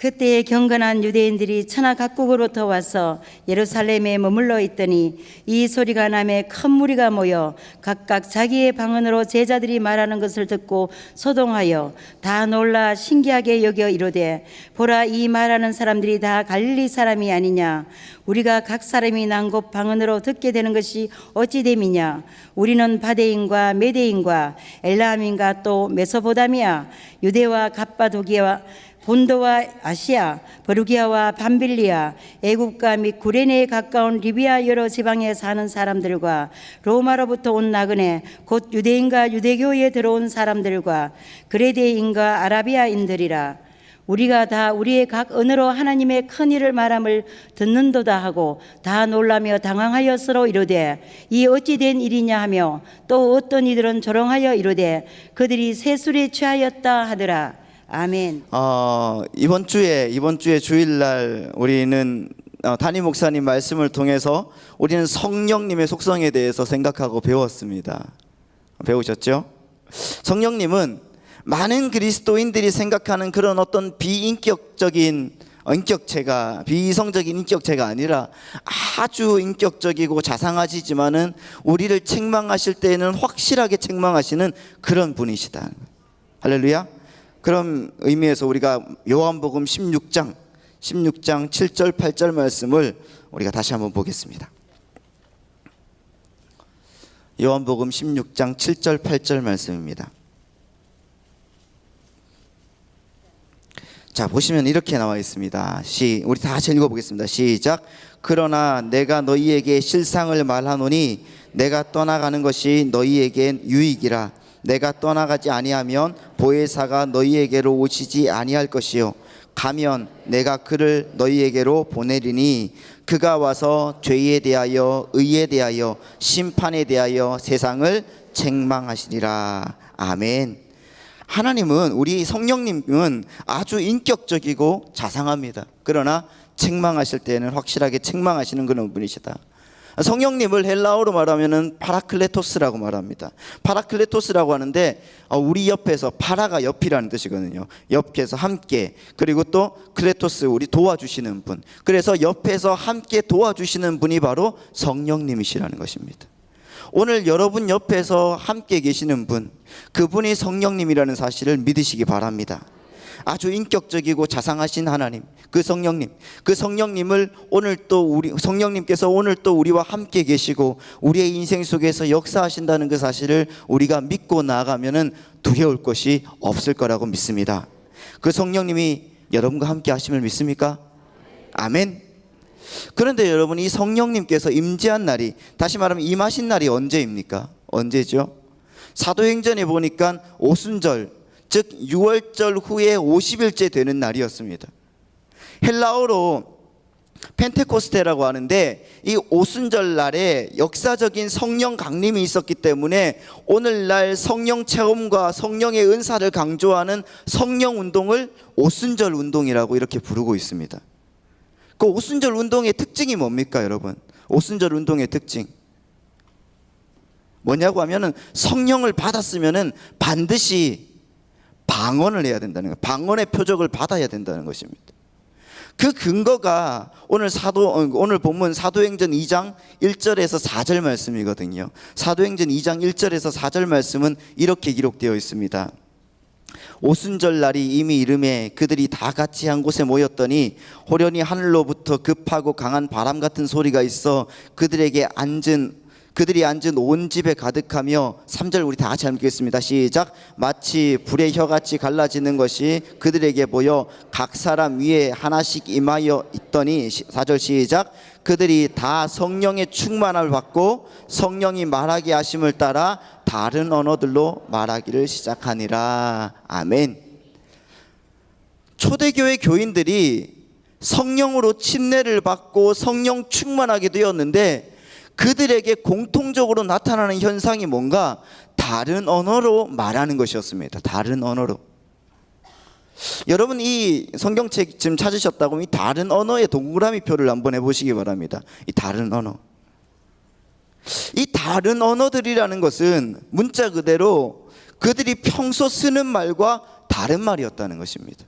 그때에 경건한 유대인들이 천하 각국으로부터 와서 예루살렘에 머물러 있더니 이 소리가 남에 큰 무리가 모여 각각 자기의 방언으로 제자들이 말하는 것을 듣고 소동하여 다 놀라 신기하게 여겨 이르되 보라 이 말하는 사람들이 다 갈릴리 사람이 아니냐? 우리가 각 사람이 난 곳 방언으로 듣게 되는 것이 어찌 됨이냐? 우리는 바데인과 메데인과 엘라함인가 또 메소포다미아 유대와 갑바도기와 본도와 아시아, 버루기아와 밤빌리아, 애국가 및 구레네에 가까운 리비아 여러 지방에 사는 사람들과 로마로부터 온 나그네, 곧 유대인과 유대교에 들어온 사람들과 그레데인과 아라비아인들이라. 우리가 다 우리의 각 언어로 하나님의 큰 일을 말함을 듣는도다 하고 다 놀라며 당황하여 서로 이르되 이 어찌 된 일이냐 하며 또 어떤 이들은 조롱하여 이르되 그들이 세술에 취하였다 하더라. 아멘. 어, 이번 주에 이번 주에 주일날 우리는 어, 담임 목사님 말씀을 통해서 우리는 성령님의 속성에 대해서 생각하고 배웠습니다. 배우셨죠? 성령님은 많은 그리스도인들이 생각하는 그런 어떤 비인격적인 인격체가 비이성적인 인격체가 아니라 아주 인격적이고 자상하시지만은 우리를 책망하실 때에는 확실하게 책망하시는 그런 분이시다. 할렐루야. 그런 의미에서 우리가 요한복음 16장 16장 7절 8절 말씀을 우리가 다시 한번 보겠습니다. 요한복음 16장 7절 8절 말씀입니다. 자, 보시면 이렇게 나와 있습니다. 시 우리 다 같이 읽어 보겠습니다. 시작. 그러나 내가 너희에게 실상을 말하노니 내가 떠나가는 것이 너희에겐 유익이라 내가 떠나가지 아니하면 보혜사가 너희에게로 오시지 아니할 것이요 가면 내가 그를 너희에게로 보내리니 그가 와서 죄에 대하여 의에 대하여 심판에 대하여 세상을 책망하시리라 아멘. 하나님은 우리 성령님은 아주 인격적이고 자상합니다. 그러나 책망하실 때는 확실하게 책망하시는 그런 분이시다. 성령님을 헬라어로 말하면은 파라클레토스라고 말합니다. 파라클레토스라고 하는데 어, 우리 옆에서 파라가 옆이라는 뜻이거든요. 옆에서 함께 그리고 또 클레토스 우리 도와주시는 분. 그래서 옆에서 함께 도와주시는 분이 바로 성령님이시라는 것입니다. 오늘 여러분 옆에서 함께 계시는 분, 그분이 성령님이라는 사실을 믿으시기 바랍니다. 아주 인격적이고 자상하신 하나님, 그 성령님, 그 성령님을 오늘 또 우리 성령님께서 오늘 또 우리와 함께 계시고 우리의 인생 속에서 역사하신다는 그 사실을 우리가 믿고 나아가면은 두려울 것이 없을 거라고 믿습니다. 그 성령님이 여러분과 함께 하심을 믿습니까? 아멘. 그런데 여러분 이 성령님께서 임재한 날이 다시 말하면 임하신 날이 언제입니까? 언제죠? 사도행전에 보니까 오순절 즉 6월절 후에 50일째 되는 날이었습니다. 헬라어로 펜테코스테라고 하는데 이 오순절 날에 역사적인 성령 강림이 있었기 때문에 오늘날 성령 체험과 성령의 은사를 강조하는 성령 운동을 오순절 운동이라고 이렇게 부르고 있습니다. 그 오순절 운동의 특징이 뭡니까, 여러분? 오순절 운동의 특징. 뭐냐고 하면은 성령을 받았으면은 반드시 방언을 해야 된다는 거예요. 방언의 표적을 받아야 된다는 것입니다. 그 근거가 오늘 사도 어, 오늘 본문 사도행전 2장 1절에서 4절 말씀이거든요. 사도행전 2장 1절에서 4절 말씀은 이렇게 기록되어 있습니다. 오순절 날이 이미 이름에 그들이 다 같이 한 곳에 모였더니 호련히 하늘로부터 급하고 강한 바람 같은 소리가 있어 그들에게 앉은 그들이 앉은 온 집에 가득하며 3절 우리 다 같이 읽겠습니다. 시작. 마치 불의 혀같이 갈라지는 것이 그들에게 보여 각 사람 위에 하나씩 임하여 있더니 4절 시작. 그들이 다 성령의 충만함을 받고 성령이 말하게 하심을 따라 다른 언어들로 말하기를 시작하니라. 아멘. 초대교회 교인들이 성령으로 침례를 받고 성령 충만하게 되었는데 그들에게 공통적으로 나타나는 현상이 뭔가 다른 언어로 말하는 것이었습니다. 다른 언어로. 여러분 이 성경책 지금 찾으셨다고 이 다른 언어의 동그라미 표를 한번 해보시기 바랍니다. 이 다른 언어. 이 다른 언어들이라는 것은 문자 그대로 그들이 평소 쓰는 말과 다른 말이었다는 것입니다.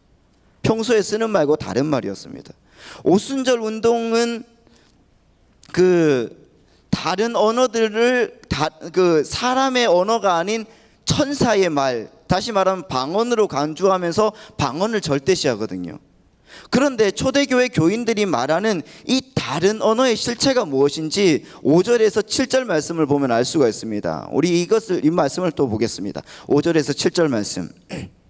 평소에 쓰는 말고 다른 말이었습니다. 오순절 운동은 그 다른 언어들을 다, 그 사람의 언어가 아닌 천사의 말 다시 말하면 방언으로 간주하면서 방언을 절대시하거든요. 그런데 초대교회 교인들이 말하는 이 다른 언어의 실체가 무엇인지 5절에서 7절 말씀을 보면 알 수가 있습니다. 우리 이것을 이 말씀을 또 보겠습니다. 5절에서 7절 말씀.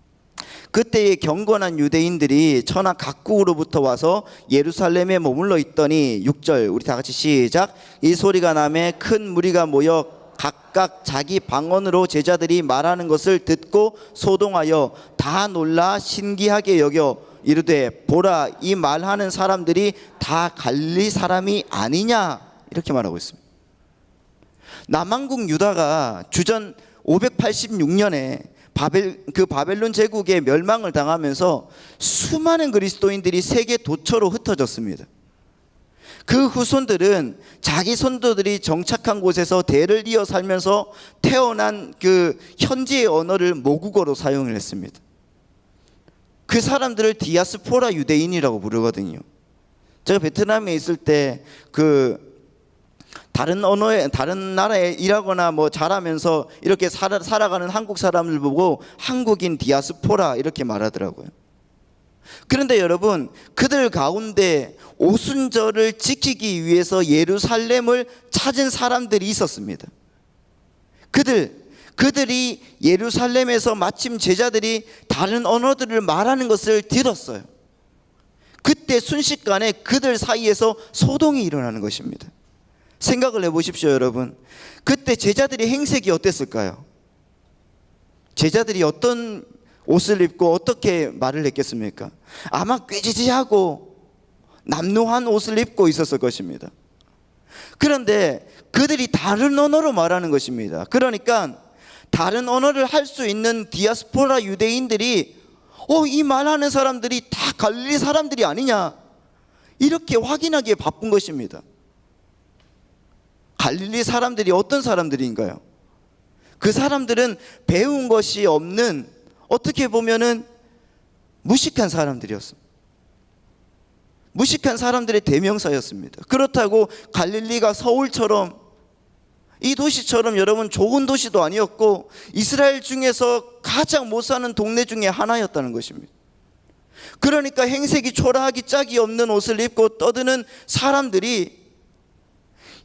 그때의 경건한 유대인들이 천하 각국으로부터 와서 예루살렘에 머물러 있더니 6절 우리 다 같이 시작 이 소리가 남에 큰 무리가 모여 각각 자기 방언으로 제자들이 말하는 것을 듣고 소동하여 다 놀라 신기하게 여겨 이르되 보라 이 말하는 사람들이 다 갈리 사람이 아니냐 이렇게 말하고 있습니다. 남왕국 유다가 주전 586년에 바벨 그 바벨론 제국의 멸망을 당하면서 수많은 그리스도인들이 세계 도처로 흩어졌습니다. 그 후손들은 자기 손도들이 정착한 곳에서 대를 이어 살면서 태어난 그 현지의 언어를 모국어로 사용을 했습니다. 그 사람들을 디아스포라 유대인이라고 부르거든요. 제가 베트남에 있을 때 그 다른 언어에 다른 나라에 일하거나 뭐 잘하면서 이렇게 살아, 살아가는 한국 사람들 보고 한국인 디아스포라 이렇게 말하더라고요. 그런데 여러분 그들 가운데 오순절을 지키기 위해서 예루살렘을 찾은 사람들이 있었습니다. 그들 그들이 예루살렘에서 마침 제자들이 다른 언어들을 말하는 것을 들었어요. 그때 순식간에 그들 사이에서 소동이 일어나는 것입니다. 생각을 해보십시오, 여러분. 그때 제자들의 행색이 어땠을까요? 제자들이 어떤 옷을 입고 어떻게 말을 했겠습니까? 아마 꾀지지하고 남루한 옷을 입고 있었을 것입니다. 그런데 그들이 다른 언어로 말하는 것입니다. 그러니까 다른 언어를 할 수 있는 디아스포라 유대인들이 어, 이 말하는 사람들이 다 갈릴리 사람들이 아니냐? 이렇게 확인하기에 바쁜 것입니다. 갈릴리 사람들이 어떤 사람들인가요? 그 사람들은 배운 것이 없는 어떻게 보면은 무식한 사람들이었습니다. 무식한 사람들의 대명사였습니다. 그렇다고 갈릴리가 서울처럼 이 도시처럼 여러분 좋은 도시도 아니었고 이스라엘 중에서 가장 못 사는 동네 중에 하나였다는 것입니다. 그러니까 행색이 초라하기 짝이 없는 옷을 입고 떠드는 사람들이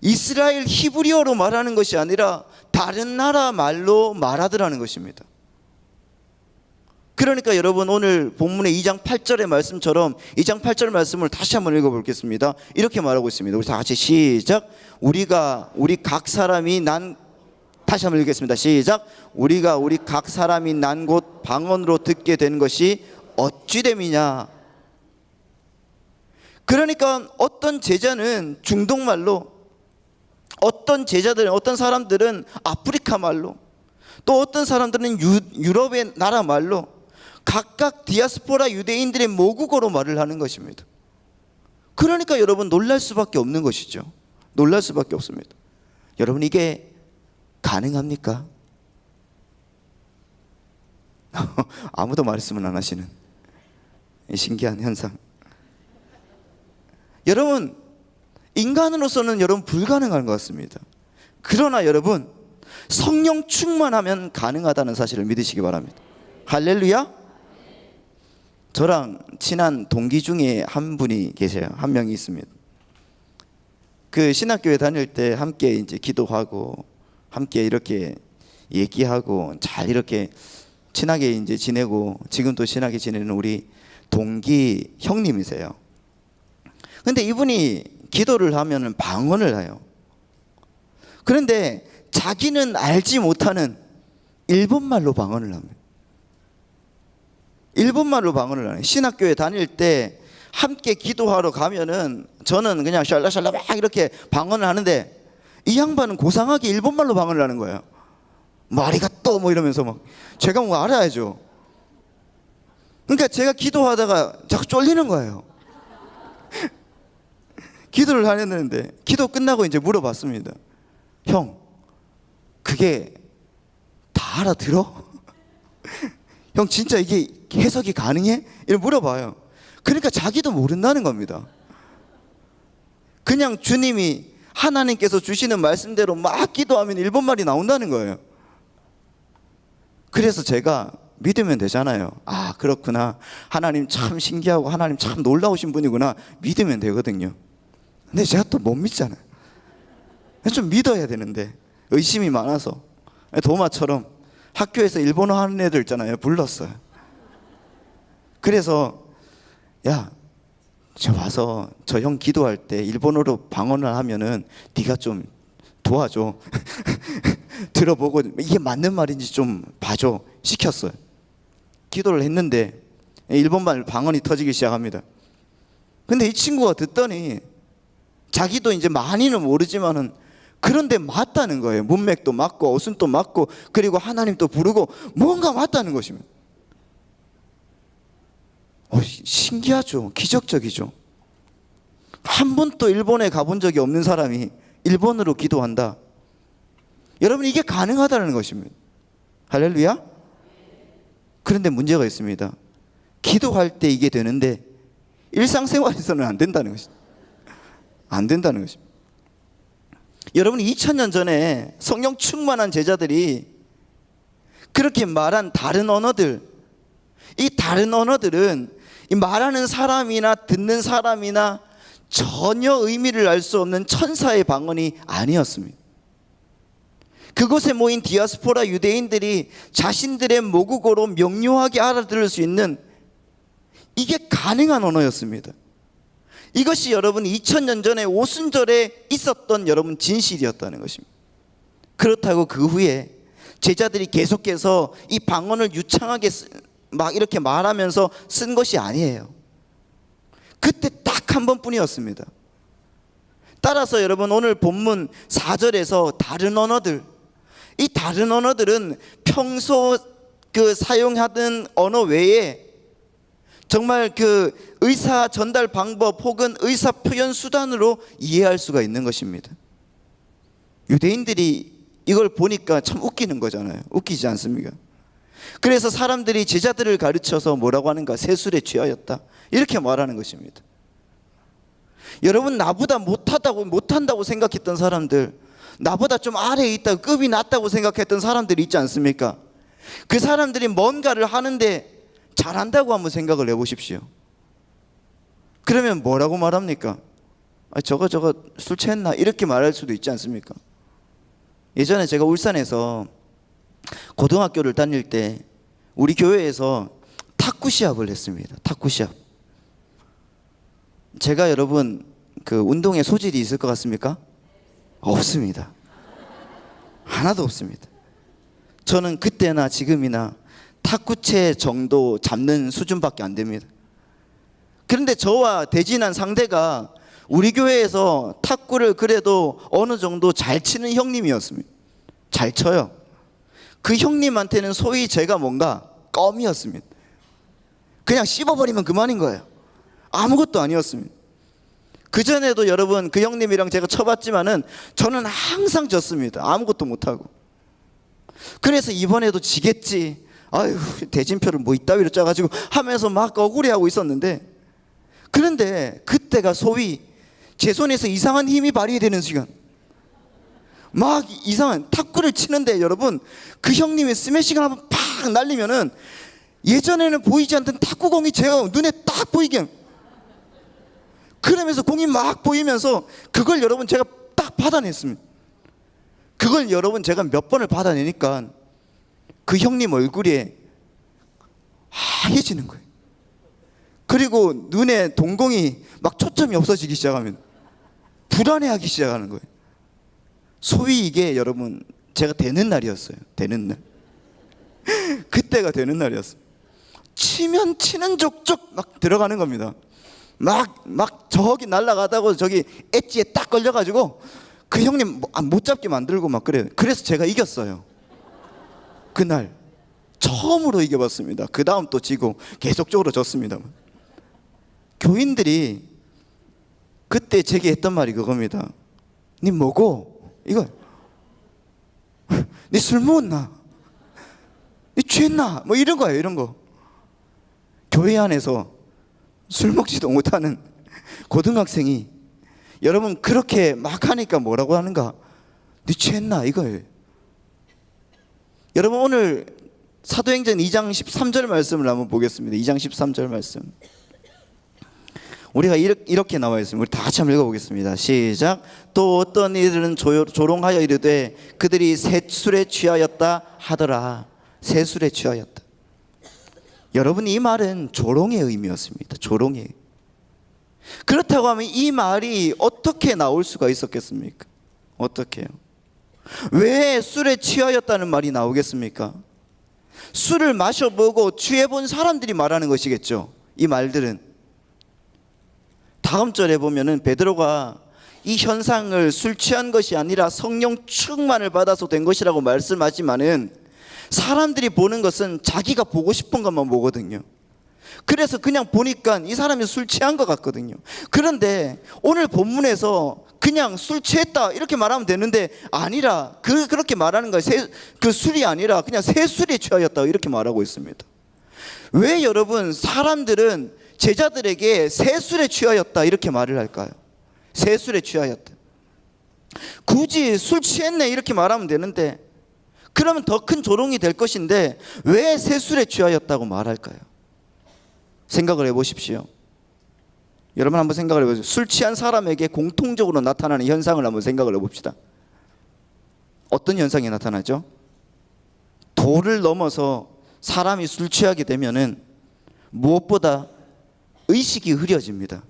이스라엘 히브리어로 말하는 것이 아니라 다른 나라 말로 말하더라는 것입니다. 그러니까 여러분 오늘 본문의 2장 8절의 말씀처럼 2장 8절 말씀을 다시 한번 읽어보겠습니다. 이렇게 말하고 있습니다. 우리 다 같이 시작. 우리가 우리 각 사람이 난 다시 한번 읽겠습니다. 시작. 우리가 우리 각 사람이 난 곳 방언으로 듣게 된 것이 어찌됨이냐. 그러니까 어떤 제자는 중동말로 어떤 제자들은 어떤 사람들은 아프리카 말로 또 어떤 사람들은 유, 유럽의 나라 말로 각각 디아스포라 유대인들의 모국어로 말을 하는 것입니다. 그러니까 여러분 놀랄 수밖에 없는 것이죠. 놀랄 수밖에 없습니다. 여러분 이게 가능합니까? 아무도 말씀을 안 하시는 신기한 현상. 여러분 인간으로서는 여러분 불가능한 것 같습니다. 그러나 여러분 성령 충만하면 가능하다는 사실을 믿으시기 바랍니다. 할렐루야. 저랑 친한 동기 중에 한 분이 계세요. 한 명이 있습니다. 그 신학교에 다닐 때 함께 이제 기도하고 함께 이렇게 얘기하고 잘 이렇게 친하게 이제 지내고 지금도 친하게 지내는 우리 동기 형님이세요. 근데 이분이 기도를 하면은 방언을 해요. 그런데 자기는 알지 못하는 일본말로 방언을 합니다. 일본말로 방언을 하네. 신학교에 다닐 때 함께 기도하러 가면은 저는 그냥 샬라샬라 막 이렇게 방언을 하는데 이 양반은 고상하게 일본말로 방언을 하는 거예요. 마리가 또 뭐 이러면서 막 제가 뭐 알아야죠. 그러니까 제가 기도하다가 자꾸 쫄리는 거예요. 기도를 하려는데 기도 끝나고 이제 물어봤습니다. 형, 그게 다 알아들어? 형 진짜 이게 해석이 가능해? 이렇게 물어봐요. 그러니까 자기도 모른다는 겁니다. 그냥 주님이 하나님께서 주시는 말씀대로 막 기도하면 일본말이 나온다는 거예요. 그래서 제가 믿으면 되잖아요. 아, 그렇구나. 하나님 참 신기하고 하나님 참 놀라우신 분이구나. 믿으면 되거든요. 근데 제가 또 못 믿잖아요. 좀 믿어야 되는데 의심이 많아서 도마처럼 학교에서 일본어 하는 애들 있잖아요. 불렀어요. 그래서 야, 저 와서 저 형 기도할 때 일본어로 방언을 하면은 네가 좀 도와줘. 들어보고 이게 맞는 말인지 좀 봐줘. 시켰어요. 기도를 했는데 일본말 방언이 터지기 시작합니다. 근데 이 친구가 듣더니 자기도 이제 많이는 모르지만은 그런데 맞다는 거예요. 문맥도 맞고 어순도 맞고 그리고 하나님도 부르고 뭔가 맞다는 것입니다. 어, 시- 신기하죠. 기적적이죠. 한 번도 일본에 가본 적이 없는 사람이 일본으로 기도한다. 여러분 이게 가능하다는 것입니다. 할렐루야. 그런데 문제가 있습니다. 기도할 때 이게 되는데 일상생활에서는 안 된다는 것입니다. 안 된다는 것입니다. 여러분 2000년 전에 성령 충만한 제자들이 그렇게 말한 다른 언어들 이 다른 언어들은 이 말하는 사람이나 듣는 사람이나 전혀 의미를 알 수 없는 천사의 방언이 아니었습니다. 그곳에 모인 디아스포라 유대인들이 자신들의 모국어로 명료하게 알아들을 수 있는 이게 가능한 언어였습니다. 이것이 여러분 2000년 전에 오순절에 있었던 여러분 진실이었다는 것입니다. 그렇다고 그 후에 제자들이 계속해서 이 방언을 유창하게 쓰- 막 이렇게 말하면서 쓴 것이 아니에요. 그때 딱 한 번뿐이었습니다. 따라서 여러분 오늘 본문 4절에서 다른 언어들 이 다른 언어들은 평소 그 사용하던 언어 외에 정말 그 의사 전달 방법 혹은 의사 표현 수단으로 이해할 수가 있는 것입니다. 유대인들이 이걸 보니까 참 웃기는 거잖아요. 웃기지 않습니까? 그래서 사람들이 제자들을 가르쳐서 뭐라고 하는가 세술에 취하였다. 이렇게 말하는 것입니다. 여러분 나보다 못하다고 못한다고 생각했던 사람들, 나보다 좀 아래에 있다, 급이 낮다고 생각했던 사람들이 있지 않습니까? 그 사람들이 뭔가를 하는데 잘한다고 한번 생각을 해보십시오. 그러면 뭐라고 말합니까? 아, 저거 저거 술 취했나 이렇게 말할 수도 있지 않습니까? 예전에 제가 울산에서 고등학교를 다닐 때 우리 교회에서 탁구 시합을 했습니다. 탁구 시합. 제가 여러분 그 운동에 소질이 있을 것 같습니까? 없습니다. 하나도 없습니다. 저는 그때나 지금이나 탁구채 정도 잡는 수준밖에 안 됩니다. 그런데 저와 대진한 상대가 우리 교회에서 탁구를 그래도 어느 정도 잘 치는 형님이었습니다. 잘 쳐요. 그 형님한테는 소위 제가 뭔가 껌이었습니다. 그냥 씹어버리면 그만인 거예요. 아무것도 아니었습니다. 그전에도 여러분 그 형님이랑 제가 쳐봤지만은 저는 항상 졌습니다. 아무것도 못하고. 그래서 이번에도 지겠지. 아유, 대진표를 뭐 이따위로 짜가지고 하면서 막 억울해하고 있었는데 그런데 그때가 소위 제 손에서 이상한 힘이 발휘되는 시간. 막 이상한 탁구를 치는데 여러분 그 형님이 스매싱을 한번 팍 날리면은 예전에는 보이지 않던 탁구공이 제가 눈에 딱 보이게 그러면서 공이 막 보이면서 그걸 여러분 제가 딱 받아냈습니다. 그걸 여러분 제가 몇 번을 받아내니까 그 형님 얼굴이 하얘지는 거예요. 그리고 눈에 동공이 막 초점이 없어지기 시작하면 불안해하기 시작하는 거예요. 소위 이게 여러분 제가 되는 날이었어요. 되는 날. 그때가 되는 날이었어요. 치면 치는 족족 막 들어가는 겁니다. 막, 막 저기 날아가다고 저기 엣지에 딱 걸려가지고 그 형님 뭐- 아, 못 잡게 만들고 막 그래요. 그래서 제가 이겼어요. 그날. 처음으로 이겨봤습니다. 그 다음 또 지고 계속적으로 졌습니다. 교인들이 그때 제게 했던 말이 그겁니다. 니 뭐고? 이거. 니 술 먹었나? 니 취했나? 뭐 이런 거예요, 이런 거. 교회 안에서 술 먹지도 못하는 고등학생이 여러분 그렇게 막 하니까 뭐라고 하는가? 니 취했나 이거예요. 여러분 오늘 사도행전 2장 13절 말씀을 한번 보겠습니다. 2장 13절 말씀. 우리가 이렇게, 나와 있습니다. 우리 다 같이 한번 읽어보겠습니다. 시작. 또 어떤 이들은 조, 조롱하여 이르되 그들이 새술에 취하였다 하더라. 새술에 취하였다. 여러분 이 말은 조롱의 의미였습니다. 조롱의. 그렇다고 하면 이 말이 어떻게 나올 수가 있었겠습니까? 어떻게요? 왜 술에 취하였다는 말이 나오겠습니까? 술을 마셔보고 취해본 사람들이 말하는 것이겠죠. 이 말들은 다음 절에 보면은 베드로가 이 현상을 술 취한 것이 아니라 성령 충만을 받아서 된 것이라고 말씀하지만은 사람들이 보는 것은 자기가 보고 싶은 것만 보거든요. 그래서 그냥 보니까 이 사람이 술 취한 것 같거든요. 그런데 오늘 본문에서 그냥 술 취했다 이렇게 말하면 되는데 아니라 그 그렇게 말하는 거예요. 새, 그 술이 아니라 그냥 새 술에 취하였다 이렇게 말하고 있습니다. 왜 여러분 사람들은 제자들에게 새 술에 취하였다 이렇게 말을 할까요? 새 술에 취하였다. 굳이 술 취했네 이렇게 말하면 되는데 그러면 더 큰 조롱이 될 것인데 왜 새 술에 취하였다고 말할까요? 생각을 해보십시오. 여러분 한번 생각을 해보세요. 술 취한 사람에게 공통적으로 나타나는 현상을 한번 생각을 해봅시다. 어떤 현상이 나타나죠? 도를 넘어서 사람이 술 취하게 되면은 무엇보다 의식이 흐려집니다.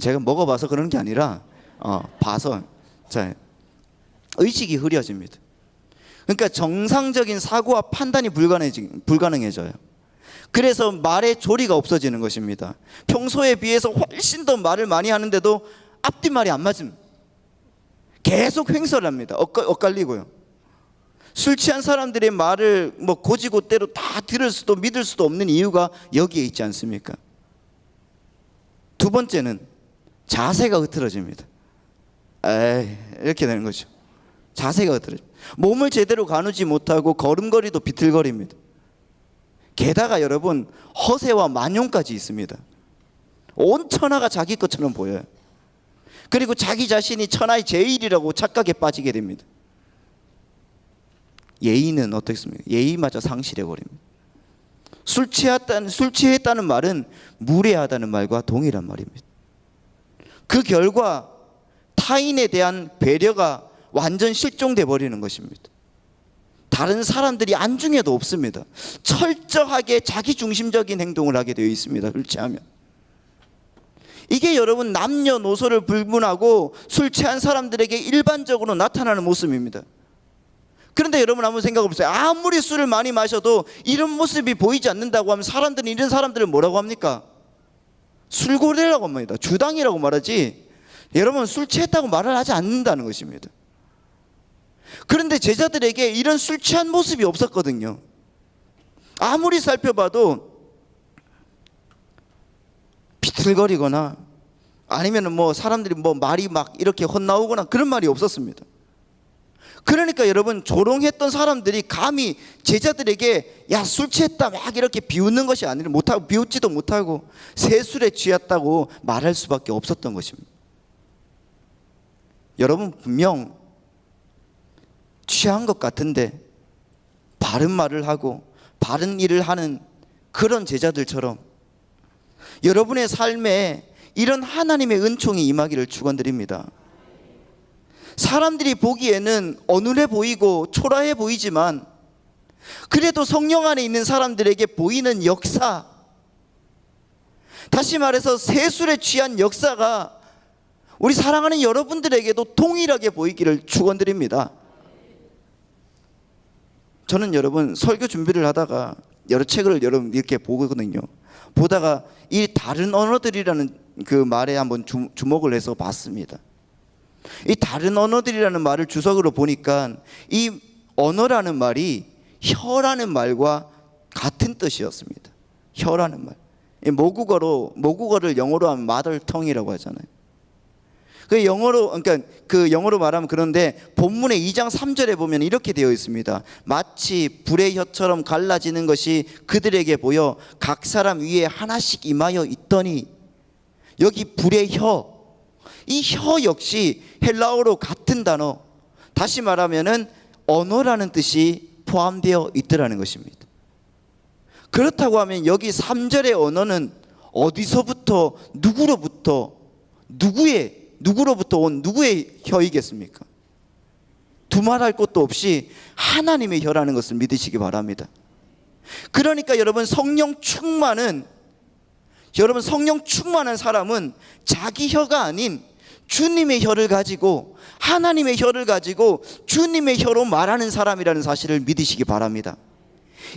제가 먹어봐서 그런 게 아니라 어, 봐서 자 의식이 흐려집니다. 그러니까 정상적인 사고와 판단이 불가능해져요. 그래서 말의 조리가 없어지는 것입니다. 평소에 비해서 훨씬 더 말을 많이 하는데도 앞뒤 말이 안 맞음. 계속 횡설합니다. 엇갈, 엇갈리고요. 술 취한 사람들의 말을 뭐 고지고대로 다 들을 수도 믿을 수도 없는 이유가 여기에 있지 않습니까? 두 번째는 자세가 흐트러집니다. 에이, 이렇게 되는 거죠. 자세가 흐트러져. 몸을 제대로 가누지 못하고 걸음걸이도 비틀거립니다. 게다가 여러분 허세와 만용까지 있습니다. 온 천하가 자기 것처럼 보여요. 그리고 자기 자신이 천하의 제일이라고 착각에 빠지게 됩니다. 예의는 어떻습니까? 예의마저 상실해 버립니다. 술 취했다는 술 취했다는 말은 무례하다는 말과 동일한 말입니다. 그 결과 타인에 대한 배려가 완전 실종돼 버리는 것입니다. 다른 사람들이 안중에도 없습니다. 철저하게 자기 중심적인 행동을 하게 되어 있습니다. 술 취하면. 이게 여러분 남녀노소를 불문하고 술 취한 사람들에게 일반적으로 나타나는 모습입니다. 그런데 여러분 한번 생각해 보세요. 아무리 술을 많이 마셔도 이런 모습이 보이지 않는다고 하면 사람들은 이런 사람들을 뭐라고 합니까? 술고래라고 합니다. 주당이라고 말하지. 여러분 술 취했다고 말을 하지 않는다는 것입니다. 그런데 제자들에게 이런 술 취한 모습이 없었거든요. 아무리 살펴봐도 비틀거리거나 아니면은 뭐 사람들이 뭐 말이 막 이렇게 헛나오거나 그런 말이 없었습니다. 그러니까 여러분 조롱했던 사람들이 감히 제자들에게 야 술 취했다 막 이렇게 비웃는 것이 아니라 못하고 비웃지도 못하고 새 술에 취했다고 말할 수밖에 없었던 것입니다. 여러분 분명 취한 것 같은데 바른 말을 하고 바른 일을 하는 그런 제자들처럼 여러분의 삶에 이런 하나님의 은총이 임하기를 축원드립니다. 사람들이 보기에는 어눌해 보이고 초라해 보이지만 그래도 성령 안에 있는 사람들에게 보이는 역사 다시 말해서 세술에 취한 역사가 우리 사랑하는 여러분들에게도 동일하게 보이기를 축원드립니다. 저는 여러분 설교 준비를 하다가 여러 책을 여러분 이렇게 보거든요. 보다가 이 다른 언어들이라는 그 말에 한번 주, 주목을 해서 봤습니다. 이 다른 언어들이라는 말을 주석으로 보니까 이 언어라는 말이 혀라는 말과 같은 뜻이었습니다. 혀라는 말. 이 모국어로 모국어를 영어로 하면 마들 텅이라고 하잖아요. 그 영어로 그러니까 그 영어로 말하면 그런데 본문의 2장 3절에 보면 이렇게 되어 있습니다. 마치 불의 혀처럼 갈라지는 것이 그들에게 보여 각 사람 위에 하나씩 임하여 있더니 여기 불의 혀, 이 혀 역시 헬라어로 같은 단어, 다시 말하면은 언어라는 뜻이 포함되어 있더라는 것입니다. 그렇다고 하면 여기 3절의 언어는 어디서부터 누구로부터 누구의 누구로부터 온 누구의 혀이겠습니까? 두말할 것도 없이 하나님의 혀라는 것을 믿으시기 바랍니다. 그러니까 여러분 성령 충만은 여러분 성령 충만한 사람은 자기 혀가 아닌 주님의 혀를 가지고 하나님의 혀를 가지고 주님의 혀로 말하는 사람이라는 사실을 믿으시기 바랍니다.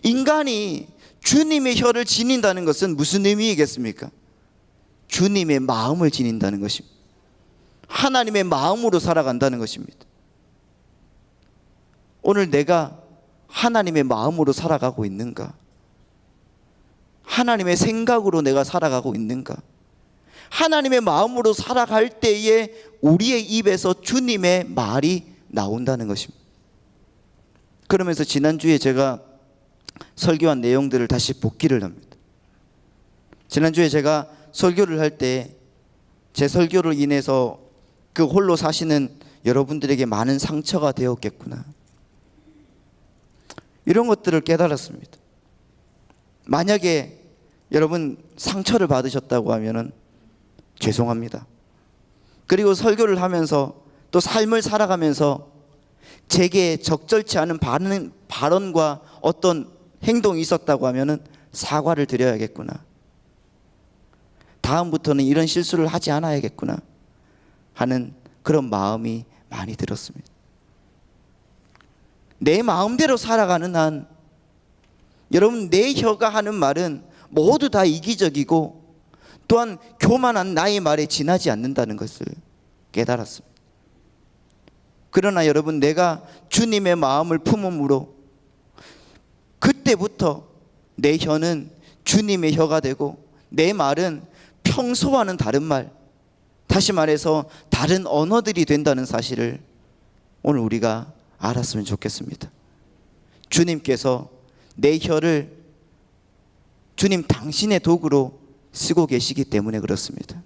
인간이 주님의 혀를 지닌다는 것은 무슨 의미이겠습니까? 주님의 마음을 지닌다는 것입니다. 하나님의 마음으로 살아간다는 것입니다. 오늘 내가 하나님의 마음으로 살아가고 있는가? 하나님의 생각으로 내가 살아가고 있는가? 하나님의 마음으로 살아갈 때에 우리의 입에서 주님의 말이 나온다는 것입니다. 그러면서 지난주에 제가 설교한 내용들을 다시 복기를 합니다. 지난주에 제가 설교를 할 때 제 설교를 인해서 그 홀로 사시는 여러분들에게 많은 상처가 되었겠구나. 이런 것들을 깨달았습니다. 만약에 여러분 상처를 받으셨다고 하면은 죄송합니다. 그리고 설교를 하면서 또 삶을 살아가면서 제게 적절치 않은 발언, 발언과 어떤 행동이 있었다고 하면은 사과를 드려야겠구나. 다음부터는 이런 실수를 하지 않아야겠구나 하는 그런 마음이 많이 들었습니다. 내 마음대로 살아가는 한 여러분 내 혀가 하는 말은 모두 다 이기적이고 또한 교만한 나의 말에 지나지 않는다는 것을 깨달았습니다. 그러나 여러분 내가 주님의 마음을 품음으로 그때부터 내 혀는 주님의 혀가 되고 내 말은 평소와는 다른 말, 다시 말해서 다른 언어들이 된다는 사실을 오늘 우리가 알았으면 좋겠습니다. 주님께서 내 혀를 주님 당신의 도구로 쓰고 계시기 때문에 그렇습니다.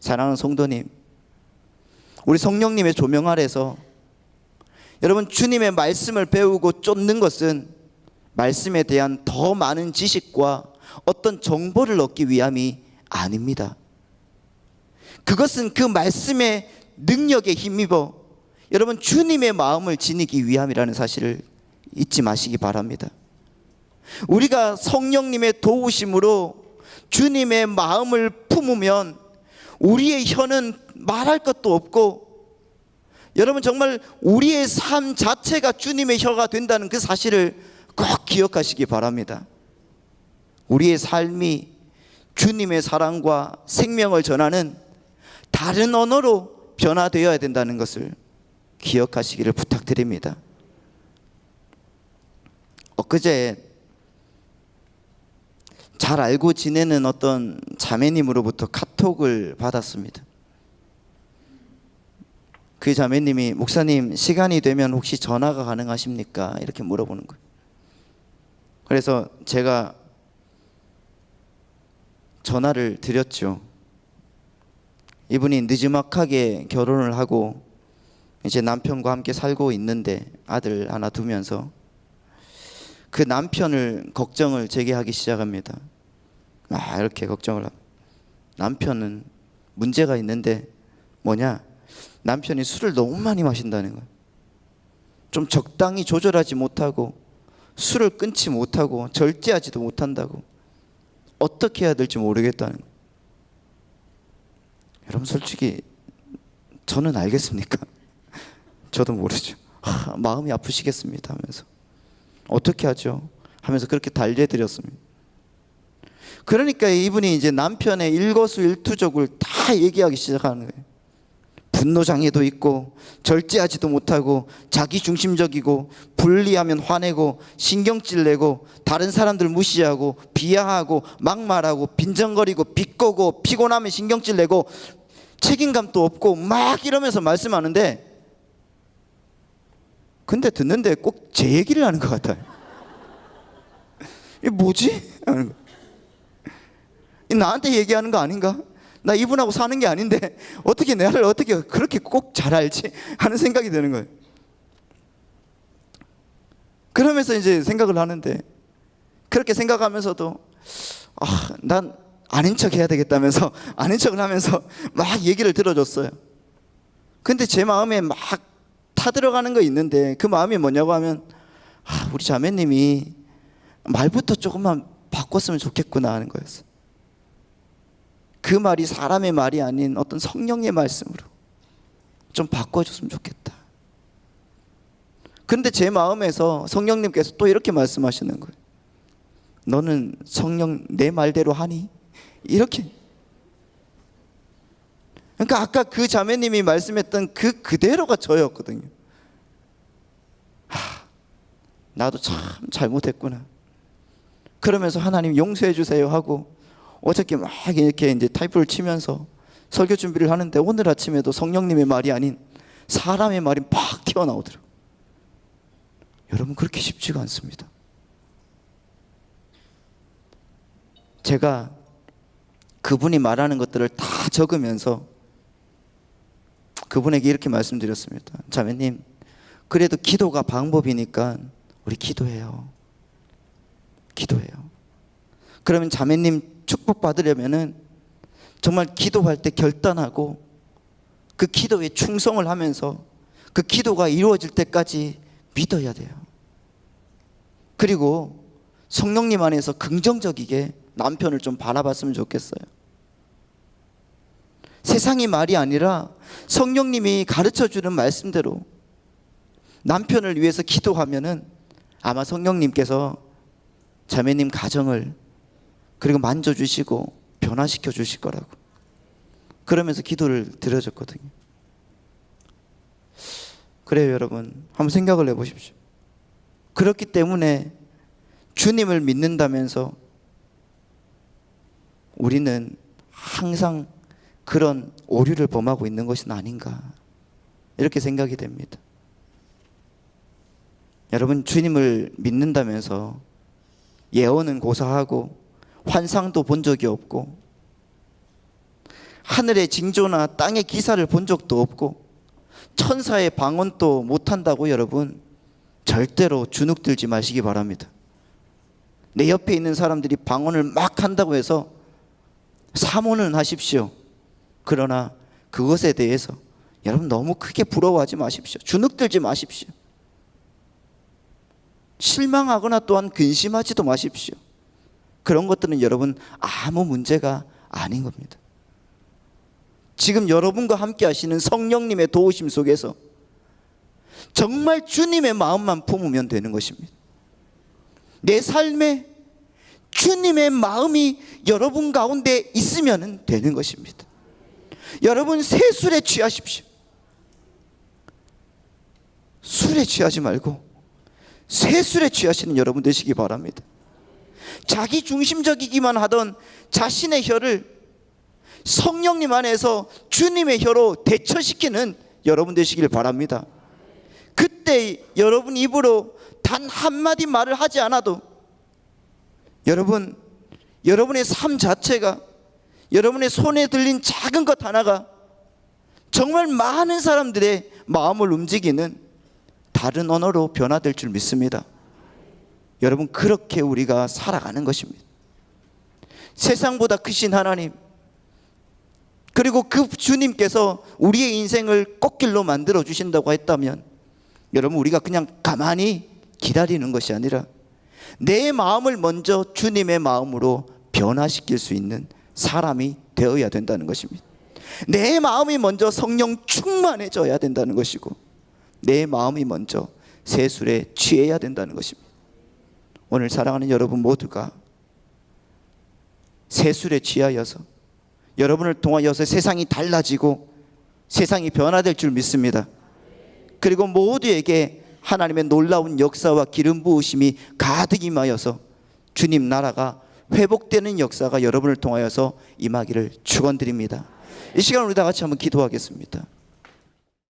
사랑하는 성도님, 우리 성령님의 조명 아래서 여러분 주님의 말씀을 배우고 쫓는 것은 말씀에 대한 더 많은 지식과 어떤 정보를 얻기 위함이 아닙니다. 그것은 그 말씀의 능력에 힘입어 여러분 주님의 마음을 지니기 위함이라는 사실을 잊지 마시기 바랍니다. 우리가 성령님의 도우심으로 주님의 마음을 품으면 우리의 혀는 말할 것도 없고 여러분 정말 우리의 삶 자체가 주님의 혀가 된다는 그 사실을 꼭 기억하시기 바랍니다. 우리의 삶이 주님의 사랑과 생명을 전하는 다른 언어로 변화되어야 된다는 것을 기억하시기를 부탁드립니다. 엊그제 잘 알고 지내는 어떤 자매님으로부터 카톡을 받았습니다. 그 자매님이 목사님 시간이 되면 혹시 전화가 가능하십니까? 이렇게 물어보는 거예요. 그래서 제가 전화를 드렸죠. 이분이 늦지막하게 결혼을 하고 이제 남편과 함께 살고 있는데 아들 하나 두면서 그 남편을 걱정을 제게 하기 시작합니다. 아 이렇게 걱정을 합니다. 남편은 문제가 있는데 뭐냐? 남편이 술을 너무 많이 마신다는 거예요. 좀 적당히 조절하지 못하고 술을 끊지 못하고 절제하지도 못한다고 어떻게 해야 될지 모르겠다는 거예요. 여러분 솔직히 저는 알겠습니까? 저도 모르죠. 하, 마음이 아프시겠습니다 하면서 어떻게 하죠? 하면서 그렇게 달래 드렸습니다. 그러니까 이분이 이제 남편의 일거수일투족을 다 얘기하기 시작하는 거예요. 분노 장애도 있고 절제하지도 못하고 자기 중심적이고 분리하면 화내고 신경질 내고 다른 사람들 무시하고 비하하고 막말하고 빈정거리고 비꼬고 피곤하면 신경질 내고 책임감도 없고 막 이러면서 말씀하는데 근데 듣는데 꼭 제 얘기를 하는 것 같아요. 이게 뭐지? 이 나한테 얘기하는 거 아닌가? 나 이분하고 사는 게 아닌데 어떻게 나를 어떻게 그렇게 꼭 잘 알지? 하는 생각이 드는 거예요. 그러면서 이제 생각을 하는데 그렇게 생각하면서도 아, 난 아닌 척 해야 되겠다면서 아닌 척을 하면서 막 얘기를 들어줬어요. 근데 제 마음에 막 타들어가는 거 있는데 그 마음이 뭐냐고 하면 아, 우리 자매님이 말부터 조금만 바꿨으면 좋겠구나 하는 거였어요. 그 말이 사람의 말이 아닌 어떤 성령의 말씀으로 좀 바꿔줬으면 좋겠다. 근데 제 마음에서 성령님께서 또 이렇게 말씀하시는 거예요. 너는 성령 내 말대로 하니? 이렇게. 그러니까 아까 그 자매님이 말씀했던 그 그대로가 저였거든요. 하, 나도 참 잘못했구나. 그러면서 하나님 용서해 주세요 하고 어저께 막 이렇게 이제 타이프를 치면서 설교 준비를 하는데 오늘 아침에도 성령님의 말이 아닌 사람의 말이 팍 튀어나오더라고요. 여러분 그렇게 쉽지가 않습니다. 제가 그분이 말하는 것들을 다 적으면서 그분에게 이렇게 말씀드렸습니다. 자매님, 그래도 기도가 방법이니까 우리 기도해요. 기도해요. 그러면 자매님 축복 받으려면은 정말 기도할 때 결단하고 그 기도에 충성을 하면서 그 기도가 이루어질 때까지 믿어야 돼요. 그리고 성령님 안에서 긍정적이게 남편을 좀 바라봤으면 좋겠어요. 세상이 말이 아니라 성령님이 가르쳐 주는 말씀대로 남편을 위해서 기도하면은 아마 성령님께서 자매님 가정을 그리고 만져주시고 변화시켜 주실 거라고. 그러면서 기도를 드려줬거든요. 그래요, 여러분. 한번 생각을 해보십시오. 그렇기 때문에 주님을 믿는다면서 우리는 항상 그런 오류를 범하고 있는 것은 아닌가. 이렇게 생각이 됩니다. 여러분, 주님을 믿는다면서 예언은 고사하고 환상도 본 적이 없고 하늘의 징조나 땅의 기사를 본 적도 없고 천사의 방언도 못한다고 여러분 절대로 주눅들지 마시기 바랍니다. 내 옆에 있는 사람들이 방언을 막 한다고 해서 사모는 하십시오. 그러나 그것에 대해서 여러분 너무 크게 부러워하지 마십시오. 주눅들지 마십시오. 실망하거나 또한 근심하지도 마십시오. 그런 것들은 여러분 아무 문제가 아닌 겁니다. 지금 여러분과 함께 하시는 성령님의 도우심 속에서 정말 주님의 마음만 품으면 되는 것입니다. 내 삶에 주님의 마음이 여러분 가운데 있으면 되는 것입니다. 여러분 새 술에 취하십시오. 술에 취하지 말고 새 술에 취하시는 여러분 되시기 바랍니다. 자기 중심적이기만 하던 자신의 혀를 성령님 안에서 주님의 혀로 대처시키는 여러분 되시길 바랍니다. 그때 여러분 입으로 단 한마디 말을 하지 않아도 여러분 여러분의 삶 자체가 여러분의 손에 들린 작은 것 하나가 정말 많은 사람들의 마음을 움직이는 다른 언어로 변화될 줄 믿습니다. 여러분 그렇게 우리가 살아가는 것입니다. 세상보다 크신 하나님 그리고 그 주님께서 우리의 인생을 꽃길로 만들어 주신다고 했다면 여러분 우리가 그냥 가만히 기다리는 것이 아니라 내 마음을 먼저 주님의 마음으로 변화시킬 수 있는 사람이 되어야 된다는 것입니다. 내 마음이 먼저 성령 충만해져야 된다는 것이고 내 마음이 먼저 세술에 취해야 된다는 것입니다. 오늘 사랑하는 여러분 모두가 세술에 취하여서 여러분을 통하여서 세상이 달라지고 세상이 변화될 줄 믿습니다. 그리고 모두에게 하나님의 놀라운 역사와 기름 부으심이 가득 임하여서 주님 나라가 회복되는 역사가 여러분을 통하여서 임하기를 축원드립니다. 이 시간 우리 다 같이 한번 기도하겠습니다.